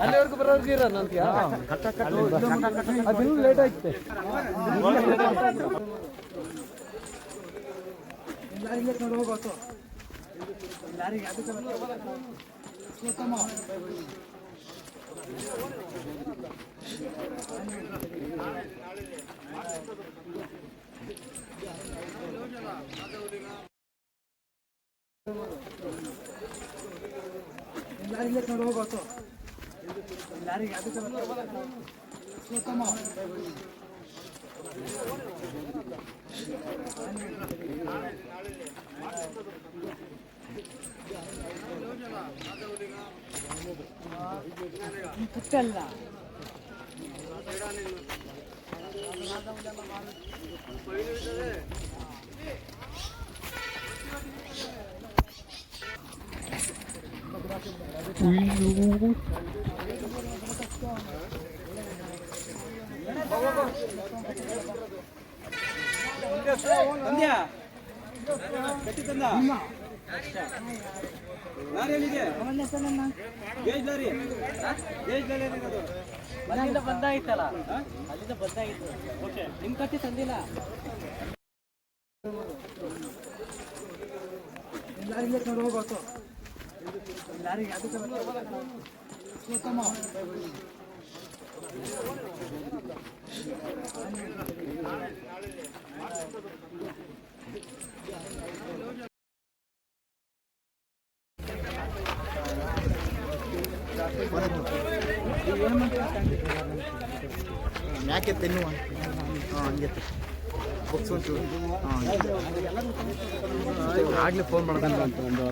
ಅಲ್ಲಿವರೆಗೂ ಬರೋರ್ಗೆ ಇರೋ ನಂತರ ಅದು ಲೇಟ್ ಆಯ್ತೆ. ಎಲ್ಲಾರಿಗೆ ನೋಡಿ ಹೋಗೋತು ಹೋಗೋದು ಯಾರಿಗೆ ಅದು ಉತ್ತಮ ನಾಳೆ ನಾಳೆ 북달라. 우유. 언니야. 같이 된다. ಅಲ್ಲಿಂದ ಬಂದಾಯ್ತಲ್ಲ. ಅಲ್ಲಿಂದ ಬಂದಾಗಿತ್ತು ಓಕೆ. ನಿಮ್ ಕಟ್ಟಿ ತಂದಿಲ್ಲ? ಎಲ್ಲಾರಿಗೆ ಕಡೆ ಹೋಗ್ಬೇಕು. ಎಲ್ಲಾರಿಗೆ ಅದಕ್ಕೆ ಯಾಕೆ ತಿನ್ನುವ? ಹಾಂ ಹಂಗೆ ಬುಕ್ಸ್ ಒಂಚೂರು. ಹಾಂ ಆಗಲೇ ಫೋನ್ ಮಾಡೋದಲ್ಲ ಅಂತ ಒಂದು